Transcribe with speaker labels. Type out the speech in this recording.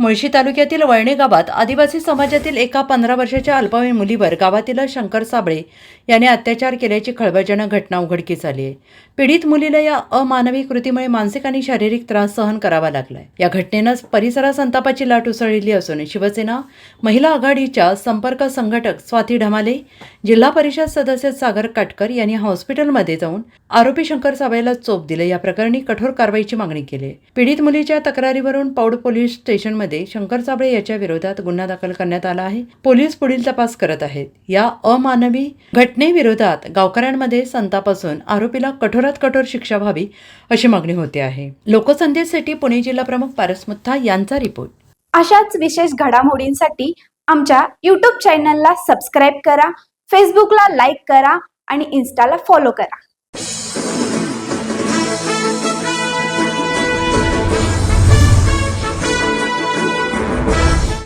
Speaker 1: मुळशी तालुक्यातील वळणे गावात आदिवासी समाजातील एका पंधरा वर्षाच्या अल्पवयीन मुलीवर गावातील शंकर साबळे याने अत्याचार केल्याची खळबळजनक घटना उघडकीस आली आहे. पीडित मुलीला या अमानवी कृतीमुळे मानसिक आणि शारीरिक त्रास सहन करावा लागलाय. या घटनेनं परिसरात संतापाची लाट उसळलेली असून शिवसेना महिला आघाडीच्या संपर्क संघटक स्वाती ढमाले जिल्हा परिषद सदस्य सागर काटकर यांनी हॉस्पिटलमध्ये जाऊन आरोपी शंकर साबळेला चोप दिले. या प्रकरणी कठोर कारवाईची मागणी केली पीडित मुलीच्या तक्रारीवरून पौड पोलीस स्टेशनमध्ये शंकर साबळे याच्या विरोधात गुन्हा दाखल करण्यात आला आहे. पोलीस पुढील तपास करत आहेत. या अमानवी घटनेविरोधात गावकऱ्यांमध्ये संताप असून आरोपीला कठोरात कठोर शिक्षा व्हावी अशी मागणी होते आहे. लोकसंदेशसाठी पुणे जिल्हा प्रमुख पारस मुथा यांचा रिपोर्ट.
Speaker 2: अशाच विशेष घडामोडींसाठी आमच्या यूट्यूब चॅनलला सबस्क्राईब करा फेसबुकला लाईक करा आणि इन्स्टाला फॉलो करा.